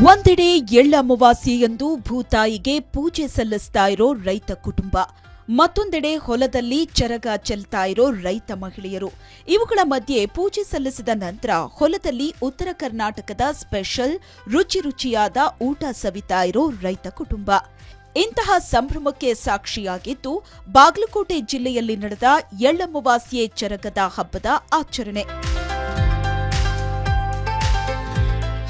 ಒಂದೆಡೆ ಎಳ್ಳ ಅಮಾವಾಸ್ಯೆಯಂದು ಭೂತಾಯಿಗೆ ಪೂಜೆ ಸಲ್ಲಿಸ್ತಾ ಇರೋ ರೈತ ಕುಟುಂಬ. ಮತ್ತೊಂದೆಡೆ ಹೊಲದಲ್ಲಿ ಚರಗ ಚೆಲ್ತಾ ಇರೋ ರೈತ ಮಹಿಳೆಯರು. ಇವುಗಳ ಮಧ್ಯೆ ಪೂಜೆ ಸಲ್ಲಿಸಿದ ನಂತರ ಹೊಲದಲ್ಲಿ ಉತ್ತರ ಕರ್ನಾಟಕದ ಸ್ಪೆಷಲ್, ರುಚಿ ರುಚಿಯಾದ ಊಟ ಸವಿತಾ ಇರೋ ರೈತ ಕುಟುಂಬ. ಇಂತಹ ಸಂಭ್ರಮಕ್ಕೆ ಸಾಕ್ಷಿಯಾಗಿದ್ದು, ಬಾಗಲಕೋಟೆ ಜಿಲ್ಲೆಯಲ್ಲಿ ನಡೆದ ಎಳ್ಳಮವಾಸ್ಯೆ ಚರಗದ ಹಬ್ಬದ ಆಚರಣೆ.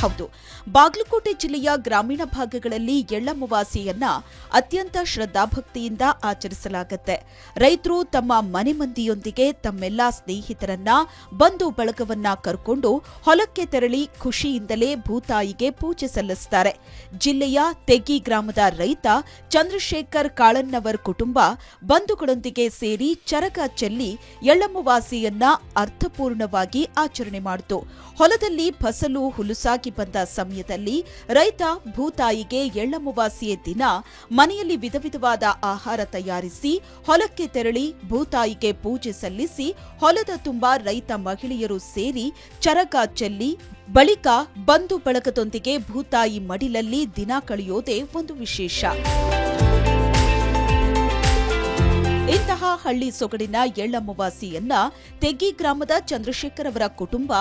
ಹೌದು. ಬಾಗಲಕೋಟೆ ಜಿಲ್ಲೆಯ ಗ್ರಾಮೀಣ ಭಾಗಗಳಲ್ಲಿ ಎಳ್ಳಮ್ಮವಾಸಿಯನ್ನ ಅತ್ಯಂತ ಶ್ರದ್ಧಾಭಕ್ತಿಯಿಂದ ಆಚರಿಸಲಾಗುತ್ತೆ. ರೈತರು ತಮ್ಮ ಮನೆ ಮಂದಿಯೊಂದಿಗೆ ತಮ್ಮೆಲ್ಲಾ ಸ್ನೇಹಿತರನ್ನ ಬಂಧು ಬಳಗವನ್ನ ಕರ್ಕೊಂಡು ಹೊಲಕ್ಕೆ ತೆರಳಿ ಖುಷಿಯಿಂದಲೇ ಭೂತಾಯಿಗೆ ಪೂಜೆ ಸಲ್ಲಿಸುತ್ತಾರೆ ಜಿಲ್ಲೆಯ ತೆಗ್ಗಿ ಗ್ರಾಮದ ರೈತ ಚಂದ್ರಶೇಖರ್ ಕಾಳನ್ನವರ್ ಕುಟುಂಬ ಬಂಧುಗಳೊಂದಿಗೆ ಸೇರಿ ಚರಗ ಚೆಲ್ಲಿ ಎಳ್ಳಮ್ಮವಾಸಿಯನ್ನ ಅರ್ಥಪೂರ್ಣವಾಗಿ ಆಚರಣೆ ಮಾಡಿತು. ಹೊಲದಲ್ಲಿ ಫಸಲು ಹುಲುಸಾಗಿ ಬಂದ ಸಮಯದಲ್ಲಿ ರೈತ ಭೂತಾಯಿಗೆ ಎಳ್ಳಮವಾಸಿಯ ದಿನ ಮನೆಯಲ್ಲಿ ವಿಧ ವಿಧವಾದ ಆಹಾರ ತಯಾರಿಸಿ ಹೊಲಕ್ಕೆ ತೆರಳಿ ಭೂತಾಯಿಗೆ ಪೂಜೆ ಸಲ್ಲಿಸಿ ಹೊಲದ ತುಂಬಾ ರೈತ ಮಹಿಳೆಯರು ಸೇರಿ ಚರಗ ಚೆಲ್ಲಿ ಬಳಿಕ ಬಂಧು ಬಳಗದೊಂದಿಗೆ ಭೂತಾಯಿ ಮಡಿಲಲ್ಲಿ ದಿನ ಕಳೆಯೋದೇ ಒಂದು ವಿಶೇಷ. ಹಳ್ಳಿ ಸೊಗಡಿನ ಎಳ್ಳಮ್ಮವಾಸಿಯನ್ನ ತೆಗ್ಗಿ ಗ್ರಾಮದ ಚಂದ್ರಶೇಖರ್ ಅವರ ಕುಟುಂಬ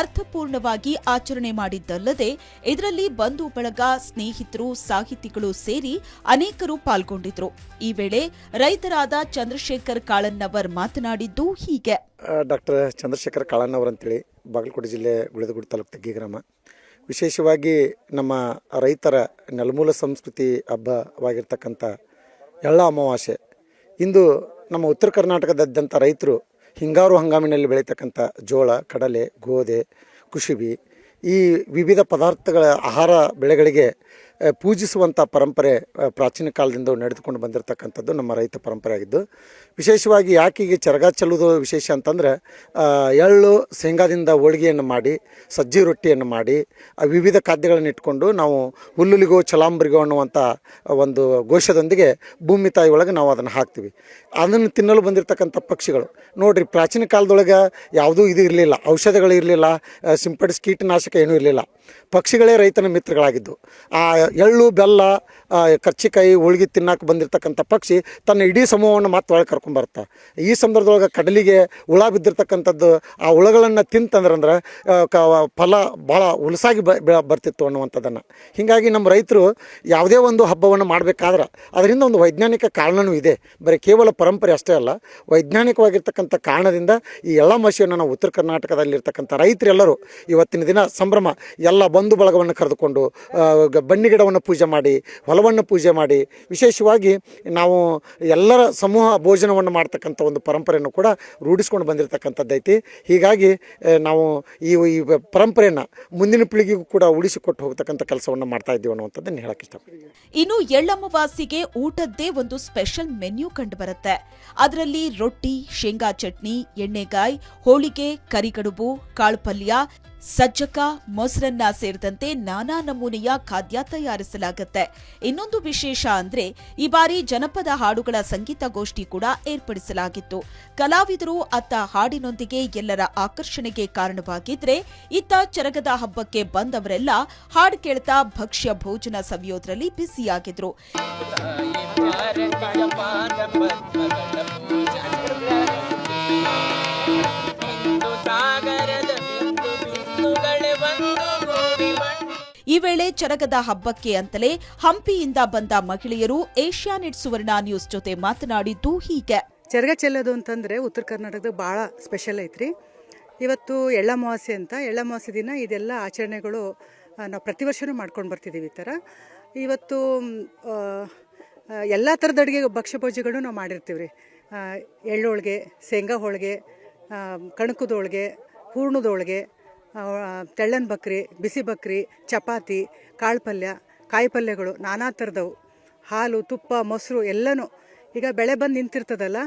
ಅರ್ಥಪೂರ್ಣವಾಗಿ ಆಚರಣೆ ಮಾಡಿದ್ದಲ್ಲದೆ ಇದರಲ್ಲಿ ಬಂಧು ಬಳಗ, ಸ್ನೇಹಿತರು, ಸಾಹಿತಿಗಳು ಸೇರಿ ಅನೇಕರು ಪಾಲ್ಗೊಂಡಿದ್ರು. ಈ ವೇಳೆ ರೈತರಾದ ಚಂದ್ರಶೇಖರ್ ಕಾಳನ್ನವರ್ ಮಾತನಾಡಿದ್ದು ಹೀಗೆ. ಡಾಕ್ಟರ್ ಚಂದ್ರಶೇಖರ್ ಕಾಳನ್ನವರ್ ಅಂತೇಳಿ ಬಾಗಲಕೋಟೆ ಜಿಲ್ಲೆ ಉಳಿದಗುಡಿ ತಾಲೂಕು ತೆಗ್ಗಿ ಗ್ರಾಮ. ವಿಶೇಷವಾಗಿ ನಮ್ಮ ರೈತರ ನೆಲಮೂಲ ಸಂಸ್ಕೃತಿ ಹಬ್ಬವಾಗಿರ್ತಕ್ಕಂಥ ಎಳ್ಳ ಅಮಾವಾಸ್ಯೆ. ಇಂದು ನಮ್ಮ ಉತ್ತರ ಕರ್ನಾಟಕದಾದ್ಯಂತ ರೈತರು ಹಿಂಗಾರು ಹಂಗಾಮಿನಲ್ಲಿ ಬೆಳೀತಕ್ಕಂಥ ಜೋಳ, ಕಡಲೆ, ಗೋಧಿ ಕುಸುಬಿ ಈ ವಿವಿಧ ಪದಾರ್ಥಗಳ ಆಹಾರ ಬೆಳೆಗಳಿಗೆ ಪೂಜಿಸುವಂಥ ಪರಂಪರೆ ಪ್ರಾಚೀನ ಕಾಲದಿಂದ ನಡೆದುಕೊಂಡು ಬಂದಿರತಕ್ಕಂಥದ್ದು ನಮ್ಮ ರೈತ ಪರಂಪರೆ ಆಗಿದ್ದು. ವಿಶೇಷವಾಗಿ ಯಾಕೆ ಈಗ ಚರಗ ಚೆಲ್ಲುವುದು ವಿಶೇಷ ಅಂತಂದರೆ ಎಳ್ಳು ಶೇಂಗಾದಿಂದ ಹೋಳಿಗೆಯನ್ನು ಮಾಡಿ, ಸಜ್ಜಿ ರೊಟ್ಟಿಯನ್ನು ಮಾಡಿ ವಿವಿಧ ಖಾದ್ಯಗಳನ್ನು ಇಟ್ಕೊಂಡು ನಾವು ಹುಲ್ಲುಲಿಗೋ ಚಲಾಂಬರಿಗೋ ಅನ್ನುವಂಥ ಒಂದು ಘೋಷದೊಂದಿಗೆ ಭೂಮಿ ತಾಯಿ ಒಳಗೆ ನಾವು ಅದನ್ನು ಹಾಕ್ತೀವಿ. ಅದನ್ನು ತಿನ್ನಲು ಬಂದಿರತಕ್ಕಂಥ ಪಕ್ಷಿಗಳು. ನೋಡಿರಿ, ಪ್ರಾಚೀನ ಕಾಲದೊಳಗೆ ಯಾವುದೂ ಇದು ಇರಲಿಲ್ಲ, ಔಷಧಗಳು ಇರಲಿಲ್ಲ ಸಿಂಪಡಿಸಿ ಕೀಟನಾಶಕ ಏನೂ ಇರಲಿಲ್ಲ. ಪಕ್ಷಿಗಳೇ ರೈತನ ಮಿತ್ರಗಳಾಗಿದ್ದು. ಆ ಎಳ್ಳು, ಬೆಲ್ಲ ಕರ್ಚಿಕಾಯಿ, ಹೋಳ್ಗೆ ತಿನ್ನಕ್ಕೆ ಬಂದಿರತಕ್ಕಂಥ ಪಕ್ಷಿ ತನ್ನ ಇಡೀ ಸಮೂಹವನ್ನು ಮತ್ತೆ ಒಳಗೆ ಕರ್ಕೊಂಬರ್ತಾ ಈ ಸಂದರ್ಭದೊಳಗೆ ಕಡಲಿಗೆ ಹುಳ ಬಿದ್ದಿರ್ತಕ್ಕಂಥದ್ದು, ಆ ಹುಳಗಳನ್ನು ತಿಂತಂದ್ರಂದ್ರೆ ಕ, ಫಲ ಭಾಳ ಹುಲಸಾಗಿ ಬರ್ತಿತ್ತು ಅನ್ನುವಂಥದ್ದನ್ನು. ಹೀಗಾಗಿ ನಮ್ಮ ರೈತರು ಯಾವುದೇ ಒಂದು ಹಬ್ಬವನ್ನು ಮಾಡಬೇಕಾದ್ರೆ ಅದರಿಂದ ಒಂದು ವೈಜ್ಞಾನಿಕ ಕಾರಣವೂ ಇದೆ. ಬರೀ ಕೇವಲ ಪರಂಪರೆ ಅಷ್ಟೇ ಅಲ್ಲ, ವೈಜ್ಞಾನಿಕವಾಗಿರ್ತಕ್ಕಂಥ ಕಾರಣದಿಂದ ಈ ಎಲ್ಲ ಮಸಿಯನ್ನು ನಾವು ಉತ್ತರ ಕರ್ನಾಟಕದಲ್ಲಿರ್ತಕ್ಕಂಥ ರೈತರೆಲ್ಲರೂ ಇವತ್ತಿನ ದಿನ ಸಂಭ್ರಮ, ಎಲ್ಲ ಬಂಧು ಬಳಗವನ್ನು ಕರೆದುಕೊಂಡು ಬನ್ನಿಗೆ ಬನ್ನಿ ಗಿಡವನ್ನು ಪೂಜೆ ಮಾಡಿ, ಹೊಲವನ್ನು ಪೂಜೆ ಮಾಡಿ, ವಿಶೇಷವಾಗಿ ನಾವು ಎಲ್ಲರ ಸಮೂಹ ಭೋಜನವನ್ನು ಮಾಡ್ತಕ್ಕಂಥ ಒಂದು ಪರಂಪರೆಯನ್ನು ಕೂಡ ರೂಢಿಸ್ಕೊಂಡು ಬಂದಿರತಕ್ಕಂಥದ್ದೈತಿ ಹೀಗಾಗಿ ನಾವು ಈ ಈ ಪರಂಪರೆಯನ್ನು ಮುಂದಿನ ಪೀಳಿಗೆಗೂ ಕೂಡ ಉಳಿಸಿಕೊಟ್ಟು ಹೋಗ್ತಕ್ಕಂಥ ಕೆಲಸವನ್ನು ಮಾಡ್ತಾ ಇದ್ದೀವಿ ಅನ್ನುವಂಥದ್ದನ್ನು ಹೇಳಕ್ಕೆ ಇಷ್ಟಪಡ್ತೀನಿ. ಇನ್ನು ಎಳ್ಳಮ್ಮವಾಸಿಗೆ ಊಟದ್ದೇ ಒಂದು ಸ್ಪೆಷಲ್ ಮೆನ್ಯೂ ಕಂಡುಬರುತ್ತೆ. ಅದರಲ್ಲಿ ರೊಟ್ಟಿ, ಶೇಂಗಾ ಚಟ್ನಿ, ಎಣ್ಣೆಗಾಯಿ, ಹೋಳಿಗೆ, ಕರಿಗಡುಬು, ಕಾಳು ಪಲ್ಯ ಸಜ್ಜಕ, ಮೊಸರನ್ನ ಸೇರಿದಂತೆ ನಾನಾ ನಮೂನೆಯ ಖಾದ್ಯ ತಯಾರಿಸಲಾಗುತ್ತೆ. ಇನ್ನೊಂದು ವಿಶೇಷ ಅಂದ್ರೆ ಈ ಬಾರಿ ಜನಪದ ಹಾಡುಗಳ ಸಂಗೀತ ಗೋಷ್ಠಿ ಕೂಡ ಏರ್ಪಡಿಸಲಾಗಿತ್ತು. ಕಲಾವಿದರು ಅತ್ತ ಹಾಡಿನೊಂದಿಗೆ ಎಲ್ಲರ ಆಕರ್ಷಣೆಗೆ ಕಾರಣವಾಗಿದ್ರೆ ಇತ್ತ ಚರಗದ ಹಬ್ಬಕ್ಕೆ ಬಂದವರೆಲ್ಲ ಹಾಡು ಕೇಳ್ತಾ ಭಕ್ಷ್ಯ ಭೋಜನ ಸವಿಯೋದ್ರಲ್ಲಿ ಬ್ಯುಸಿಯಾಗಿದ್ರು. ಈ ವೇಳೆ ಚರಗದ ಹಬ್ಬಕ್ಕೆ ಅಂತಲೇ ಹಂಪಿಯಿಂದ ಬಂದ ಮಹಿಳೆಯರು ಏಷ್ಯಾನೆಟ್ ಸುವರ್ಣ ನ್ಯೂಸ್ ಜೊತೆ ಮಾತನಾಡಿದ್ದು ಹೀಗೆ. ಚರಗ ಚೆಲ್ಲೋದು ಅಂತಂದ್ರೆ ಉತ್ತರ ಕರ್ನಾಟಕದ ಬಹಳ ಸ್ಪೆಷಲ್ ಐತ್ರಿ. ಇವತ್ತು ಎಳ್ಳಮಾವಾಸ್ಯೆ ಅಂತ ಎಳ್ಳಮಾವಾಸ್ಯೆ ದಿನ ಇದೆಲ್ಲ ಆಚರಣೆಗಳು ನಾವು ಪ್ರತಿ ವರ್ಷವೂ ಮಾಡ್ಕೊಂಡು ಬರ್ತಿದ್ದೀವಿ ಈ ಥರ ಇವತ್ತು ಎಲ್ಲ ಥರದ ಅಡುಗೆ ಭಕ್ಷ್ಯ ಭೋಜ್ಯಗಳು ನಾವು ಮಾಡಿರ್ತೀವಿ ರೀ ಎಳ್ಳೋಳಿಗೆ ಶೇಂಗಾ ಹೋಳಿಗೆ ಕಣಕದ ಹೋಳಿಗೆ, ಹೂರ್ಣದ ಹೋಳಿಗೆ ತೆಳ್ಳನ ಬಕ್ರಿ, ಬಿಸಿ ಬಕ್ರಿ, ಚಪಾತಿ, ಕಾಳು ಪಲ್ಯ, ಕಾಯಿ ಪಲ್ಯಗಳು ನಾನಾ ಥರದವು. ಹಾಲು, ತುಪ್ಪ, ಮೊಸರು ಎಲ್ಲನೂ ಈಗ ಬೆಳೆ ಬಂದು ನಿಂತಿರ್ತದಲ್ಲ,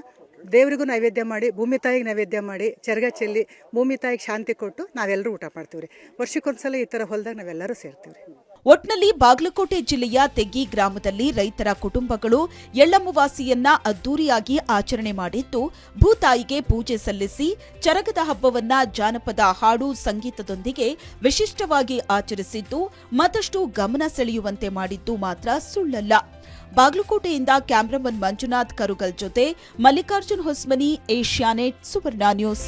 ದೇವರಿಗೂ ನೈವೇದ್ಯ ಮಾಡಿ, ಭೂಮಿ ತಾಯಿಗೆ ನೈವೇದ್ಯ ಮಾಡಿ, ಚರ್ಗ ಚೆಲ್ಲಿ ಭೂಮಿ ತಾಯಿಗೆ ಶಾಂತಿ ಕೊಟ್ಟು ನಾವೆಲ್ಲರೂ ಊಟ ಮಾಡ್ತೀವಿ ರೀ ವರ್ಷಕ್ಕೊಂದ್ಸಲ ಈ ಥರ ಹೊಲ್ದಾಗ ನಾವೆಲ್ಲರೂ ಸೇರ್ತೀವಿ ರೀ ಒಟ್ನಲ್ಲಿ ಬಾಗಲಕೋಟೆ ಜಿಲ್ಲೆಯ ತೆಗ್ಗಿ ಗ್ರಾಮದಲ್ಲಿ ರೈತರ ಕುಟುಂಬಗಳು ಎಳ್ಳಮ್ಮವಾಸಿಯನ್ನ ಅದ್ದೂರಿಯಾಗಿ ಆಚರಣೆ ಮಾಡಿದ್ದು ಭೂತಾಯಿಗೆ ಪೂಜೆ ಸಲ್ಲಿಸಿ ಚರಗದ ಹಬ್ಬವನ್ನ ಜಾನಪದ ಹಾಡು ಸಂಗೀತದೊಂದಿಗೆ ವಿಶಿಷ್ಟವಾಗಿ ಆಚರಿಸಿದ್ದು, ಮತ್ತಷ್ಟು ಗಮನ ಸೆಳೆಯುವಂತೆ ಮಾಡಿದ್ದು ಮಾತ್ರ ಸುಳ್ಳಲ್ಲ. ಬಾಗಲಕೋಟೆಯಿಂದ ಕ್ಯಾಮ್ರಾಮನ್ ಮಂಜುನಾಥ್ ಕರುಗಲ್ ಜೊತೆ ಮಲ್ಲಿಕಾರ್ಜುನ್ ಹೊಸ್ಮನಿ ಏಷ್ಯಾನೆಟ್ ಸುವರ್ಣ ನ್ಯೂಸ್.